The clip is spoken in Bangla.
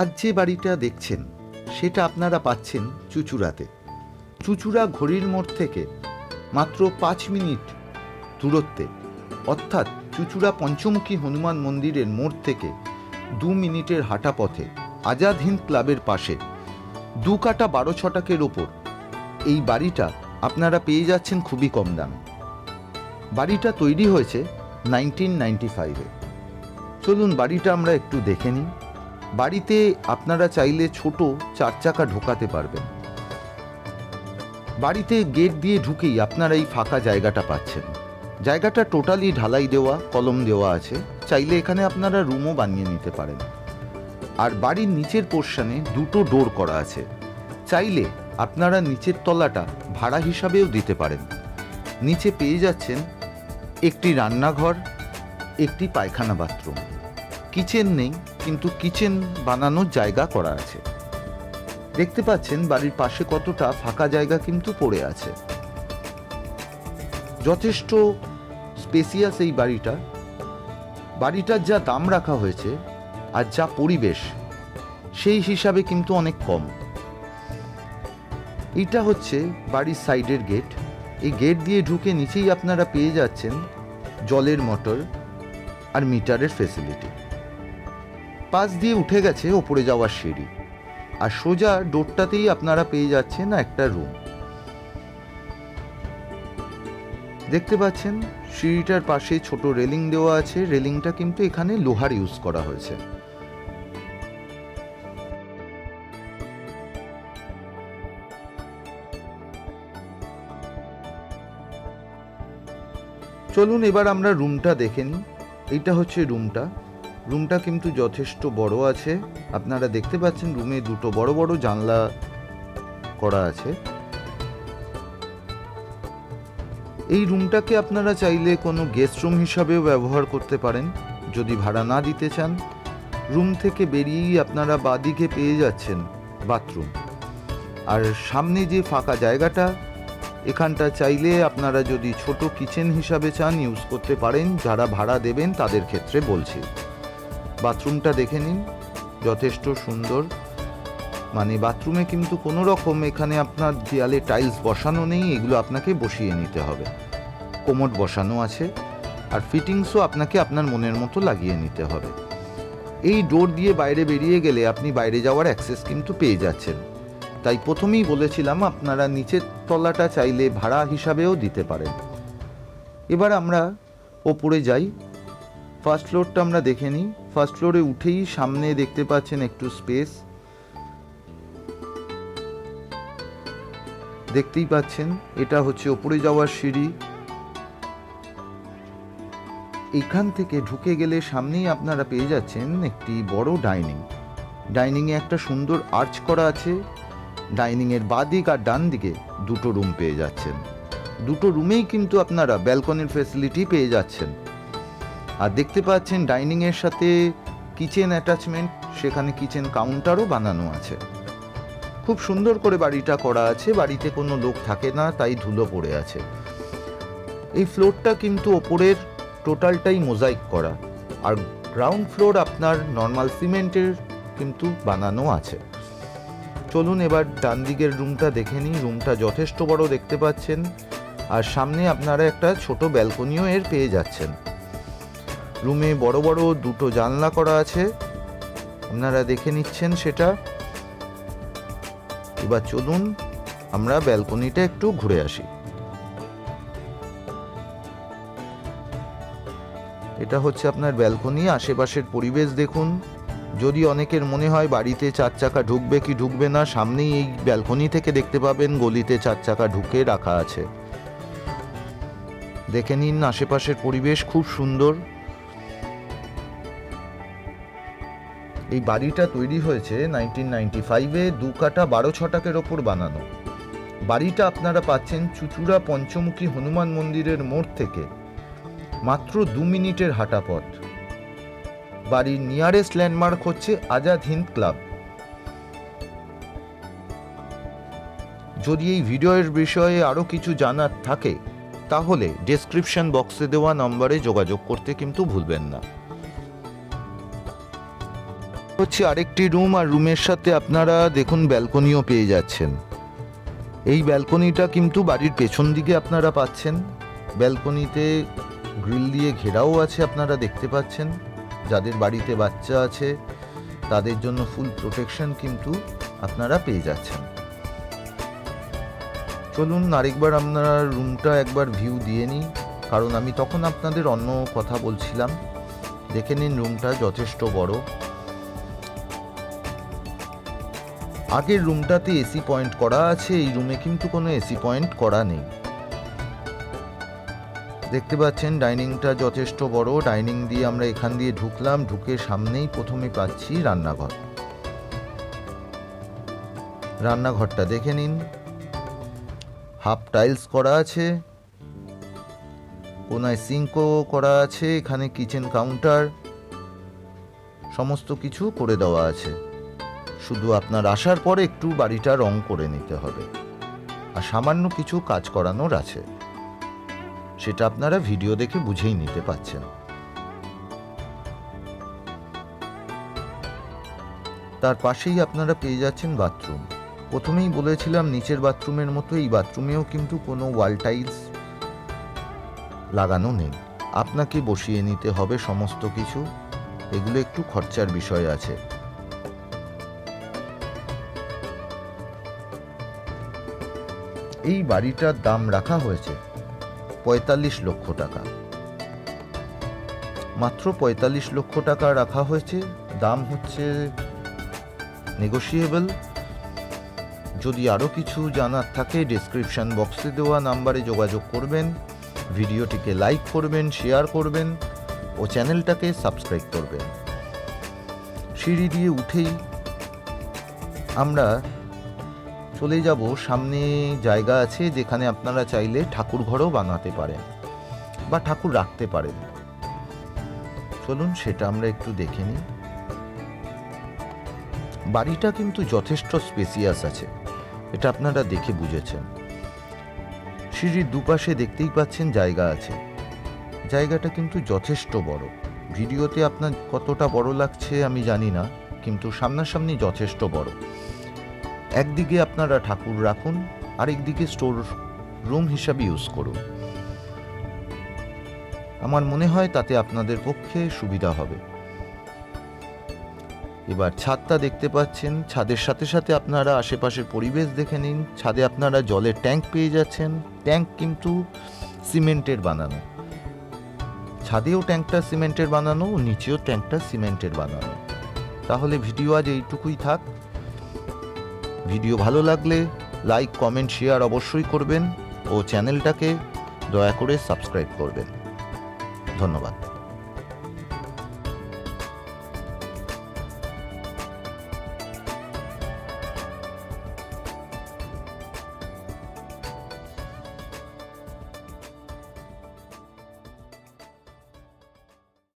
আজ যে বাড়িটা দেখছেন, সেটা আপনারা পাচ্ছেন চুচুড়াতে। চুচুড়া ঘড়ির মোড় থেকে মাত্র পাঁচ মিনিট দূরত্বে। অর্থাৎ চুচুড়া পঞ্চমুখী হনুমান মন্দিরের মোড় থেকে দু মিনিটের হাঁটা পথে আজাদ হিন্দ ক্লাবের পাশে দু কাটা বারো ছটাকের ওপর এই বাড়িটা আপনারা পেয়ে যাচ্ছেন খুবই কম দামে। বাড়িটা তৈরি হয়েছে নাইনটিন নাইনটি ফাইভে। চলুন বাড়িটা আমরা একটু দেখে নিই। বাড়িতে আপনারা চাইলে ছোট চার চাকা ঢোকাতে পারবেন। বাড়িতে গেট দিয়ে ঢুকেই আপনারা এই ফাঁকা জায়গাটা পাচ্ছেন। জায়গাটা টোটালি ঢালাই দেওয়া, কলম দেওয়া আছে। চাইলে এখানে আপনারা রুমও বানিয়ে নিতে পারেন। আর বাড়ির নিচের পোর্শনে দুটো ডোর করা আছে। চাইলে আপনারা নিচের তলাটা ভাড়া হিসাবেও দিতে পারেন। নিচে পেয়ে যাচ্ছেন একটি রান্নাঘর, একটি পায়খানা বাথরুম। কিচেন নেই কিন্তু কিচেন বানানোর জায়গা করা আছে। দেখতে পাচ্ছেন বাড়ির পাশে কতটা ফাঁকা জায়গা কিন্তু পড়ে আছে। যথেষ্ট স্পেসিয়াস এই বাড়িটা। বাড়িটার যা দাম রাখা হয়েছে আর যা পরিবেশ, সেই হিসাবে কিন্তু অনেক কম। এটা হচ্ছে বাড়ির সাইডের গেট। এই গেট দিয়ে ঢুকে নিচেই আপনারা পেয়ে যাচ্ছেন জলের মোটর আর মিটারের ফেসিলিটি পাশ দিয়ে উঠে গেছে ওপরে যাওয়ার সিঁড়ি। আর সোজা ডোরটাতেই আপনারা পেয়ে যাচ্ছেন একটা রুম। দেখতে পাচ্ছেন, সিঁড়িটার পাশে ছোট রেলিং দেওয়া আছে। রেলিংটা কিন্তু এখানে লোহার ইউজ করা হয়েছে। চলুন এবার আমরা রুমটা দেখে নিই। এইটা হচ্ছে রুমটা। রুমটা কিন্তু যথেষ্ট বড় আছে। আপনারা দেখতে পাচ্ছেন রুমে দুটো বড় বড় জানলা করা আছে। এই রুমটাকে আপনারা চাইলে কোনো গেস্ট রুম হিসাবেও ব্যবহার করতে পারেন, যদি ভাড়া না দিতে চান। রুম থেকে বেরিয়েই আপনারা বাদিকে পেয়ে যাচ্ছেন বাথরুম। আর সামনে যে ফাঁকা জায়গাটা, এখানটা চাইলে আপনারা যদি ছোট কিচেন হিসাবে চান, ইউজ করতে পারেন, যারা ভাড়া দেবেন তাদের ক্ষেত্রে বলছি। বাথরুমটা দেখে নিন, যথেষ্ট সুন্দর। মানে বাথরুমে কিন্তু কোনো রকম এখানে আপনার দেয়ালে টাইলস বসানো নেই, এগুলো আপনাকে বসিয়ে নিতে হবে। কোমোড বসানো আছে, আর ফিটিংসও আপনাকে আপনার মনের মতো লাগিয়ে নিতে হবে। এই ডোর দিয়ে বাইরে বেরিয়ে গেলে আপনি বাইরে যাওয়ার অ্যাক্সেস কিন্তু পেয়ে যাচ্ছেন। তাই প্রথমেই বলেছিলাম আপনারা নিচের তলাটা চাইলে ভাড়া হিসাবেও দিতে পারেন। এবার আমরা ওপরে যাই। ফার্স্ট ফ্লোরটা আমরা দেখে নিই। ফার্স্ট ফ্লোরে উঠেই সামনে দেখতে পাচ্ছেন একটু স্পেস। দেখতেই পাচ্ছেন, এটা হচ্ছে ওপরে যাওয়ার সিঁড়ি। এখান থেকে ঢুকে গেলে সামনেই আপনারা পেয়ে যাচ্ছেন একটি বড় ডাইনিং। ডাইনিংয়ে একটা সুন্দর আর্চ করা আছে। ডাইনিংয়ের বাদিক আর ডান দিকে দুটো রুম পেয়ে যাচ্ছেন। দুটো রুমেই কিন্তু আপনারা ব্যালকনির ফেসিলিটি পেয়ে যাচ্ছেন। আর দেখতে পাচ্ছেন ডাইনিংয়ের সাথে কিচেন অ্যাটাচমেন্ট, সেখানে কিচেন কাউন্টারও বানানো আছে। খুব সুন্দর করে বাড়িটা করা আছে, বাড়িতে কোনো লোক থাকে না, তাই ধুলো পড়ে আছে। এই ফ্লোরটা কিন্তু ওপরের টোটালটাই মোজাইক করা। আর গ্রাউন্ড ফ্লোর আপনার নর্মাল সিমেন্টের কিন্তু বানানো আছে। চলুন এবার ডান দিকের রুমটা দেখে নিই, রুমটা যথেষ্ট বড় দেখতে পাচ্ছেন। আর সামনে আপনারা একটা ছোট ব্যালকনিও এর পেয়ে যাচ্ছেন। রুমে বড় বড় দুটো জানলা করা আছে। আপনারা দেখে নিচ্ছেন সেটা। এবার চলুন, আমরা ব্যালকনিটা একটু ঘুরে আসি। এটা হচ্ছে আপনার ব্যালকনি, আশেপাশের পরিবেশ দেখুন। যদি অনেকের মনে হয় বাড়িতে চার চাকা ঢুকবে কি ঢুকবে না, সামনেই এই ব্যালকনি থেকে দেখতে পাবেন গলিতে চার চাকা ঢুকে রাখা আছে। দেখে নিন, আশেপাশের পরিবেশ খুব সুন্দর। এই বাড়িটা তৈরি হয়েছে নাইনটিন নাইনটি ফাইভে দু কাটা বারো ছটাকের ওপর বানানো। বাড়িটা আপনারা পাচ্ছেন চুচুড়া পঞ্চমুখী হনুমান মন্দিরের মোড় থেকে। মাত্র দু মিনিটের হাঁটা পথ বাড়ির নিয়ারেস্ট ল্যান্ডমার্ক হচ্ছে আজাদ হিন্দ ক্লাব। যদি এই ভিডিওর বিষয়ে আরও কিছু জানার থাকে, তাহলে ডেসক্রিপশন বক্সে দেওয়া নম্বরে যোগাযোগ করতে কিন্তু ভুলবেন না। হচ্ছে আরেকটি রুম আর রুমের সাথে আপনারা দেখুন ব্যালকনিও পেয়ে যাচ্ছেন। এই ব্যালকনিটা কিন্তু বাড়ির পেছন দিকে আপনারা পাচ্ছেন। ব্যালকনিতে গ্রিল দিয়ে ঘেরাও আছে আপনারা দেখতে পাচ্ছেন। যাদের বাড়িতে বাচ্চা আছে, তাদের জন্য ফুল প্রোটেকশন কিন্তু আপনারা পেয়ে যাচ্ছেন। চলুন আরেকবার আপনারা রুমটা একবার ভিউ দিয়ে নিই, কারণ আমি তখন আপনাদের অন্য কথা বলছিলাম। দেখে নিন রুমটা যথেষ্ট বড়। আগের রুমটাতে এসি পয়েন্ট করা আছে, এই রুমে কিন্তু কোনো এসি পয়েন্ট করা নেই। দেখতে পাচ্ছেন, ডাইনিংটা যথেষ্ট বড়। ডাইনিং দিয়ে আমরা এখান দিয়ে ঢুকলাম, ঢুকে সামনেই প্রথমে পাচ্ছি রান্নাঘর। রান্নাঘরটা দেখে নিন। হাফ টাইলস করা আছে, কোনায় সিঙ্কও করা আছে, এখানে কিচেন কাউন্টার, সমস্ত কিছু করে দেওয়া আছে। শুধু আপনার আসার পরে একটু বাড়িটা রং করে নিতে হবে। আর সামান্য কিছু কাজ করানোর আছে। সেটা আপনারা ভিডিও দেখে বুঝেই নিতে পাচ্ছেন তার পাশেই আপনারা পেয়ে যাচ্ছেন বাথরুম। প্রথমেই বলেছিলাম নিচের বাথরুমের মতো এই বাথরুমেও কিন্তু কোনো ওয়াল টাইলস লাগানো নেই। আপনাকে বসিয়ে নিতে হবে সমস্ত কিছু। এগুলো একটু খরচার বিষয় আছে। এই বাড়িটার দাম রাখা হয়েছে পঁয়তাল্লিশ লক্ষ টাকা। মাত্র পঁয়তাল্লিশ লক্ষ টাকা রাখা হয়েছে। দাম হচ্ছে নেগোশিয়েবল যদি আরও কিছু জানার থাকে ডিসক্রিপশন বক্সে দেওয়া নাম্বারে যোগাযোগ করবেন, ভিডিওটিকে লাইক করবেন শেয়ার করবেন ও চ্যানেলটাকে সাবস্ক্রাইব করবেন। সিঁড়ি দিয়ে উঠেই আমরা চলে যাব। সামনে জায়গা আছে যেখানে আপনারা চাইলে ঠাকুর ঘরও বানাতে পারেন বা ঠাকুর রাখতে পারেন। চলুন সেটা আমরা একটু দেখে নিই। বাড়িটা কিন্তু যথেষ্ট স্পেসিয়াস আছে, এটা আপনারা দেখে বুঝেছেন। সিঁড়ির দুপাশে দেখতেই পাচ্ছেন জায়গা আছে। জায়গাটা কিন্তু যথেষ্ট বড়। ভিডিওতে আপনার কতটা বড় লাগছে আমি জানি না, কিন্তু সামনাসামনি যথেষ্ট বড়। একদিকে আপনারা ঠাকুর রাখুন, আরেকদিকে স্টোর রুম হিসাবে ইউজ করুন। আমার মনে হয় তাতে আপনাদের পক্ষে সুবিধা হবে। এবার ছাদটা দেখতে পাচ্ছেন, ছাদের সাথে সাথে আপনারা আশেপাশের পরিবেশ দেখে নিন। ছাদে আপনারা জলের ট্যাঙ্ক পেয়ে যাচ্ছেন, ট্যাঙ্ক কিন্তু সিমেন্টের বানানো। ছাদেও ট্যাঙ্কটা সিমেন্টের বানানো, নিচেও ট্যাঙ্কটা সিমেন্টের বানানো। তাহলে ভিডিও আজ এইটুকুই থাক। ভিডিও ভালো লাগলে লাইক, কমেন্ট, শেয়ার অবশ্যই করবেন ও চ্যানেলটাকে দয়া করে সাবস্ক্রাইব করবেন। ধন্যবাদ।